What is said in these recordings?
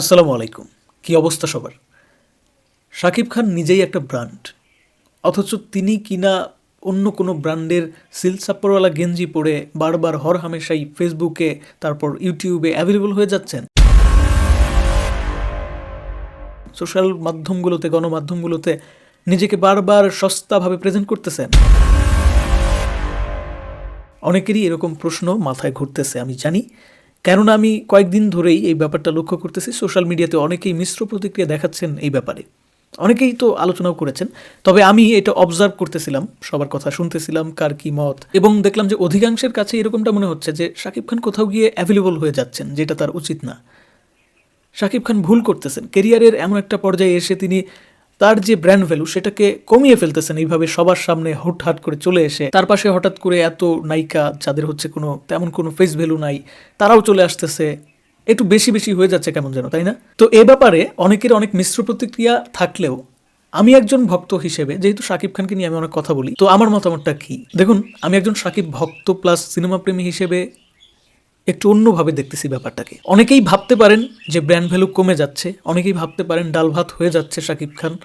আসসালামু আলাইকুম। কি অবস্থা সবার? শাকিব খান নিজেই একটা ব্র্যান্ড, অথচ তিনি কিনা অন্য কোনো ব্র্যান্ডের সিল সাপ্পরওয়ালা গেঞ্জি পরে বারবার হর হামেশাই ফেসবুকে, তারপর ইউটিউবে অ্যাভেলেবল হয়ে যাচ্ছেন? সোশ্যাল মাধ্যমগুলোতে, গণমাধ্যমগুলোতে নিজেকে বারবার সস্তাভাবে প্রেজেন্ট করতেছেন। অনেকেরই এরকম প্রশ্ন মাথায় ঘুরতেছে, আমি জানি। কেননা আমি কয়েকদিন ধরেই এই ব্যাপারটা লক্ষ্য করতেছি, সোশ্যাল মিডিয়াতে অনেকেই মিশ্র প্রতিক্রিয়া দেখাচ্ছেন এই ব্যাপারে। অনেকেই তো আলোচনাও করেছেন, তবে আমি এটা অবজার্ভ করতেছিলাম, সবার কথা শুনতেছিলাম, কার কি মত, এবং দেখলাম যে অধিকাংশের কাছে এরকমটা মনে হচ্ছে যে শাকিব খান কোথাও গিয়ে অ্যাভেলেবল হয়ে যাচ্ছেন, যেটা তার উচিত না। শাকিব খান ভুল করতেছেন কেরিয়ারের এমন একটা পর্যায়ে এসে তিনি তার যে ব্র্যান্ড ভ্যালু সেটাকে কমিয়ে ফেলতেছেন এইভাবে সবার সামনে হুটহাট করে চলে এসে, তার পাশে হঠাৎ করে এত নায়িকা যাদের হচ্ছে কোনো তেমন কোনো ফেস ভ্যালু নাই, তারাও চলে আসতেছে। একটু বেশি বেশি হয়ে যাচ্ছে কেমন যেন, তাই না? তো এ ব্যাপারে অনেকের অনেক মিশ্র প্রতিক্রিয়া থাকলেও আমি একজন ভক্ত হিসেবে, যেহেতু শাকিব খানকে নিয়ে আমি অনেক কথা বলি, তো আমার মতামতটা কি? দেখুন, আমি একজন শাকিব ভক্ত প্লাস সিনেমা প্রেমী হিসেবে একটু অন্যভাবে দেখতেছি ব্যাপারটাকে। অনেকেই ভাবতে পারেন যে ব্র্যান্ড ভ্যালু কমে যাচ্ছে, অনেকেই ভাবতে পারেন ডাল ভাত হয়ে যাচ্ছে শাকিব খান।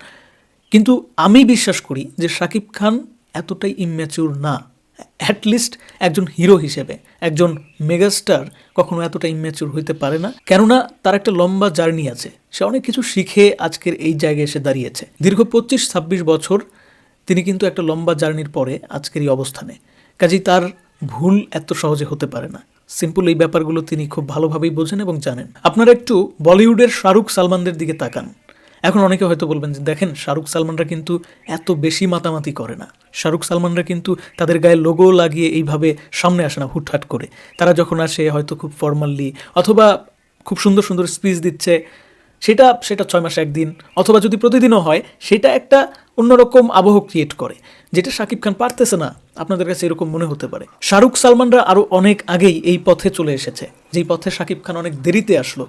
কিন্তু আমি বিশ্বাস করি যে শাকিব খান এতটাই ইম্যাচিউর না। অ্যাটলিস্ট একজন হিরো হিসেবে, একজন মেগাস্টার কখনো এতটা ইম্যাচিউর হইতে পারে না। কেননা তার একটা লম্বা জার্নি আছে। সে অনেক কিছু শিখে আজকের এই জায়গায় এসে দাঁড়িয়েছে। দীর্ঘ পঁচিশ, ছাব্বিশ বছর তিনি কিন্তু একটা লম্বা জার্নির পরে আজকের এই অবস্থানে। কাজেই তার ভুল এত সহজে হতে পারে না। সিম্পল এই ব্যাপারগুলো তিনি খুব ভালোভাবেই বোঝেন এবং জানেন। আপনারা একটু বলিউডের শাহরুখ সালমানদের দিকে তাকান। এখন অনেকে হয়তো বলবেন যে, দেখেন, শাহরুখ সালমানরা কিন্তু এত বেশি মাতামাতি করে না। শাহরুখ সালমানরা কিন্তু তাদের গায়ে লোগো লাগিয়ে এইভাবে সামনে আসে না, হুটহাট করে। তারা যখন আসে, হয়তো খুব ফর্মালি অথবা খুব সুন্দর সুন্দর স্পিচ দিচ্ছে, সেটা সেটা ছয় মাসে একদিন, অথবা যদি প্রতিদিনও হয়, সেটা একটা অন্যরকম আবহ ক্রিয়েট করে, যেটা শাকিব খান পারতেছে না, আপনাদের কাছে এরকম মনে হতে পারে। শাহরুখ, সালমানরা আরও অনেক আগেই এই পথে চলে এসেছে, যেই পথে শাকিব খান অনেক দেরিতে আসলো।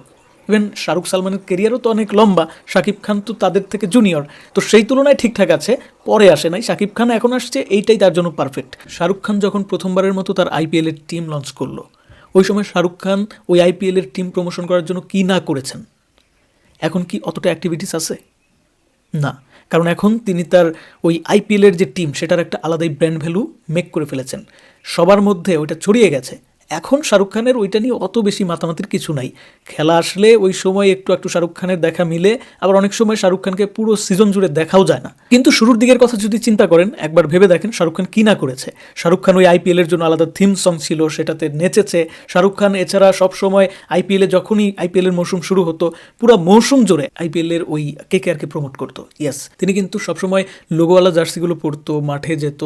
ইভেন শাহরুখ সালমানের কেরিয়ারও তো অনেক লম্বা শাকিব খান তো তাদের থেকে জুনিয়র তো সেই তুলনায় ঠিকঠাক আছে, পরে আসে নাই। শাকিব খান এখন আসছে, এইটাই তার জন্য পারফেক্ট শাহরুখ খান যখন প্রথমবারের মতো তার আইপিএলের টিম লঞ্চ করল, ওই সময় শাহরুখ খান ওই আইপিএলের টিম প্রমোশন করার জন্য কী না করেছেন? এখন কি অতটা অ্যাক্টিভিটিস আছে? না। কারণ এখন তিনি তার ওই আইপিএলের যে টিম, সেটার একটা আলাদাই ব্র্যান্ড ভ্যালু মেক করে ফেলেছেন। সবার মধ্যে ওইটা ছড়িয়ে গেছে। এখন শাহরুখ খানের ওইটা নিয়ে অত বেশি মাতামাতির কিছু নাই। খেলা আসলে ওই সময় একটু একটু শাহরুখ খানের দেখা মিলে, আবার অনেক সময় শাহরুখ খানকে পুরো সিজন জুড়ে দেখাও যায় না। কিন্তু শুরুর দিকের কথা যদি চিন্তা করেন, একবার ভেবে দেখেন শাহরুখ খান কী না করেছে। শাহরুখ খান ওই আইপিএলের জন্য আলাদা থিম সং ছিল, সেটাতে নেচেছে। শাহরুখ খান এছাড়া সবসময় আইপিএলে যখনই আইপিএলের মৌসুম শুরু হতো, পুরো মৌসুম জুড়ে আইপিএলের ওই কে কে আরকে প্রমোট করতো। ইয়েস তিনি কিন্তু সবসময় লোগোওয়ালা জার্সিগুলো পরতো, মাঠে যেত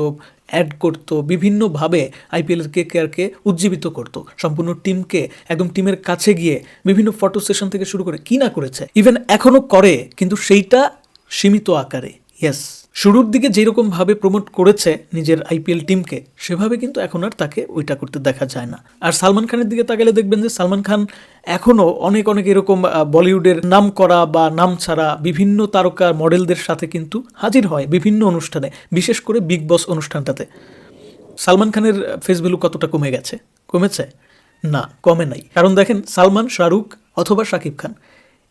অ্যাড করতো, বিভিন্নভাবে আইপিএলের কে কেয়ারকে উজ্জীবিত করতো। সম্পূর্ণ টিমকে একদম টিমের কাছে গিয়ে বিভিন্ন ফটো সেশন থেকে শুরু করে কি না করেছে ইভেন এখনও করে, কিন্তু সেইটা সীমিত আকারে। ইয়েস শুরুর দিকে যেরকম ভাবে প্রমোট করেছে নিজের আইপিএল টিমকে সেভাবে কিন্তু এখন আর তাকে ওইটা করতে দেখা যায় না। আর সালমান খানের দিকে তাকালে দেখবেন যে সালমান খান এখনও অনেক অনেক এরকম বলিউডের নাম করা বা নাম ছাড়া বিভিন্ন তারকা মডেলদের সাথে কিন্তু হাজির হয় বিভিন্ন অনুষ্ঠানে, বিশেষ করে বিগ বস অনুষ্ঠানটাতে। সালমান খানের ফেস ভ্যালু কতটা কমে গেছে? কমেছে? না, কমে নাই। কারণ দেখেন, সালমান, শাহরুখ অথবা শাকিব খান,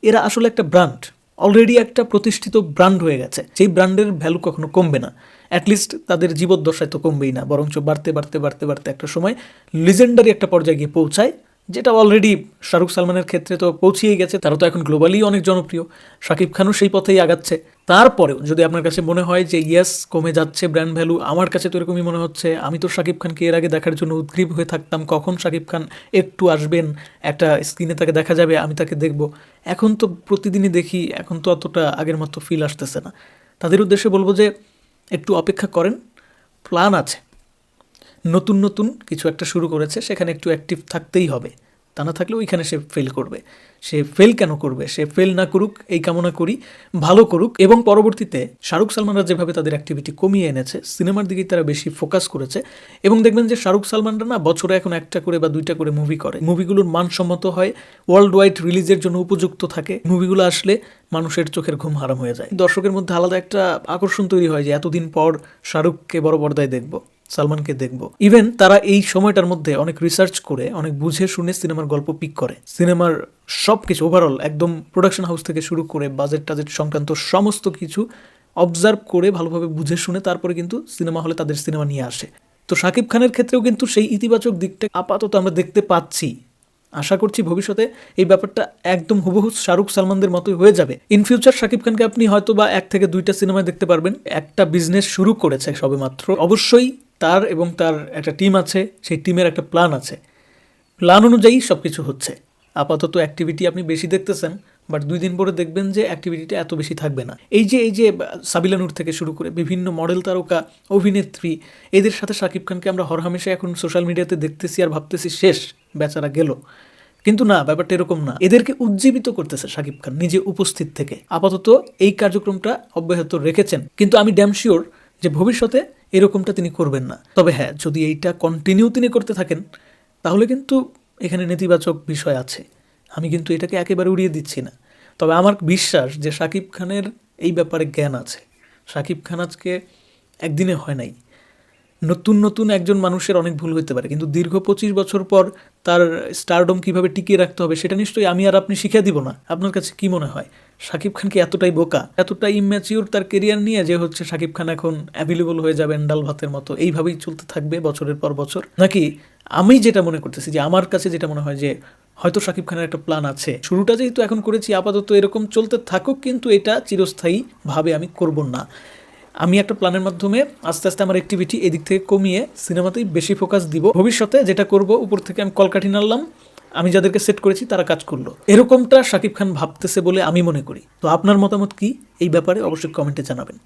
এরা আসলে একটা ব্র্যান্ড। অলরেডি একটা প্রতিষ্ঠিত ব্র্যান্ড হয়ে গেছে। সেই ব্র্যান্ডের ভ্যালু কখনো কমবে না। অ্যাটলিস্ট তাদের জীবদ্দশায় তো কমবেই না। বরঞ্চ বাড়তে বাড়তে বাড়তে বাড়তে একটা সময় লিজেন্ডারি একটা পর্যায়ে গিয়ে পৌঁছায়। যেটা অলরেডি শাহরুখ সালমানের ক্ষেত্রে তো পৌঁছিয়েই গেছে তারা তো এখন গ্লোবালি অনেক জনপ্রিয়। শাকিব খানও সেই পথেই আগাচ্ছে। তারপরেও যদি আপনার কাছে মনে হয় যে ইয়েস কমে যাচ্ছে ব্র্যান্ড ভ্যালু আমার কাছে তো এরকমই মনে হচ্ছে, আমি তো শাকিব খানকে এর আগে দেখার জন্য উদ্গ্রীব হয়ে থাকতাম, কখন শাকিব খান একটু আসবেন, একটা স্ক্রিনে তাকে দেখা যাবে, আমি তাকে দেখব। এখন তো প্রতিদিনই দেখি, এখন তো অতটা আগের মতো ফিল আসতেছে না। তাদের উদ্দেশ্যে বলব যে, একটু অপেক্ষা করেন প্ল্যান আছে। নতুন নতুন কিছু একটা শুরু করেছে, সেখানে একটু অ্যাক্টিভ থাকতেই হবে। তা না থাকলে ওইখানে সে ফেল করবে। সে ফেল কেন করবে? সে ফেল না করুক, এই কামনা করি, ভালো করুক এবং পরবর্তীতে শাহরুখ সালমানরা যেভাবে তাদের অ্যাক্টিভিটি কমিয়ে এনেছে সিনেমার দিকেই তারা বেশি ফোকাস করেছে এবং দেখবেন যে শাহরুখ সালমানরা না বছরে এখন একটা করে বা দুইটা করে মুভি করে। মুভিগুলোর মানসম্মত হয় ওয়ার্ল্ড ওয়াইড রিলিজের জন্য উপযুক্ত থাকে। মুভিগুলো আসলে মানুষের চোখের ঘুম হারাম হয়ে যায়। দর্শকের মধ্যে আলাদা একটা আকর্ষণ তৈরি হয় যে, এতদিন পর শাহরুখকে বড় পর্দায় দেখব। সালমানকে দেখব। ইভেন তারা এই সময়টার মধ্যে অনেক রিসার্চ করে, অনেক বুঝে শুনে সিনেমার গল্প পিক করে। সিনেমার সব কিছু ওভারঅল একদম প্রোডাকশন হাউস থেকে শুরু করে বাজেট টাজেট সংক্রান্ত সমস্ত কিছু অবজার্ভ করে ভালোভাবে বুঝে শুনে তারপরে কিন্তু সিনেমা হলে তাদের সিনেমা নিয়ে আসে। তো শাকিব খানের ক্ষেত্রেও কিন্তু সেই ইতিবাচক দিকটা আপাতত আমরা দেখতে পাচ্ছি। আশা করছি ভবিষ্যতে এই ব্যাপারটা একদম হুবহু শাহরুখ সালমানদের মতোই হয়ে যাবে। ইন ফিউচার শাকিব খানকে আপনি হয়তো বা এক থেকে দুইটা সিনেমায় দেখতে পারবেন। একটা বিজনেস শুরু করেছে সবেমাত্র। অবশ্যই তার এবং তার একটা টিম আছে, সেই টিমের একটা প্ল্যান আছে। প্ল্যান অনুযায়ী সব কিছু হচ্ছে। আপাতত অ্যাক্টিভিটি আপনি বেশি দেখতেছেন বাট দুই দিন পরে দেখবেন যে অ্যাক্টিভিটিটা এত বেশি থাকবে না। এই যে এই যে সাবিলা নূর থেকে শুরু করে বিভিন্ন মডেল তারকা, অভিনেত্রী, এদের সাথে শাকিব খানকে আমরা হরহামেশা এখন সোশ্যাল মিডিয়াতে দেখতেছি আর ভাবতেছি শেষ, বেচারা গেল। কিন্তু না, ব্যাপারটা এরকম না। এদেরকে উজ্জীবিত করতেছে শাকিব খান নিজে উপস্থিত থেকে। আপাতত এই কার্যক্রমটা অব্যাহত রেখেছেন। কিন্তু আমি ড্যাম শিওর যে ভবিষ্যতে এরকমটা তিনি করবেন না। তবে হ্যাঁ যদি এইটা কন্টিনিউ তিনি করতে থাকেন, তাহলে কিন্তু এখানে নেতিবাচক বিষয় আছে। আমি কিন্তু এটাকে একেবারে উড়িয়ে দিচ্ছি না। তবে আমার বিশ্বাস যে শাকিব খানের এই ব্যাপারে জ্ঞান আছে। শাকিব খান আজকে একদিনে হয় নাই। নতুন নতুন একজন মানুষের অনেক ভুল হতে পারে। কিন্তু দীর্ঘ পঁচিশ বছর পর তার স্টারডম কীভাবে টিকিয়ে রাখতে হবে সেটা নিশ্চয়ই আমি আর আপনি শিখিয়ে দিব না। আপনার কাছে কি মনে হয়? শাকিব খান কি এতটাই বোকা? এতটাই ইম্যাচিওর তার কেরিয়ার নিয়ে যে হচ্ছে শাকিব খান এখন অ্যাভেলেবল হয়ে যাবেন ডাল ভাতের মতো। এইভাবেই চলতে থাকবে বছরের পর বছর। নাকি আমি যেটা মনে করতেছি যে আমার কাছে যেটা মনে হয় যে হয়তো শাকিব খানের একটা প্ল্যান আছে। শুরুটা যেহেতু এখন করেছি, আপাতত এরকম চলতে থাকুক, কিন্তু এটা চিরস্থায়ী ভাবে আমি করব না। আমি একটা প্ল্যানের মাধ্যমে আস্তে আস্তে আমার অ্যাক্টিভিটি এদিক থেকে কমিয়ে সিনেমাতেই বেশি ফোকাস দিব। ভবিষ্যতে যেটা করব, উপর থেকে আমি কলকাঠি নাড়লাম, আমি যাদেরকে সেট করেছি তারা কাজ করল। এরকমটা শাকিব খান ভাবতেছে বলে আমি মনে করি। তো আপনার মতামত কি? এই ব্যাপারে অবশ্যই কমেন্টে জানাবেন।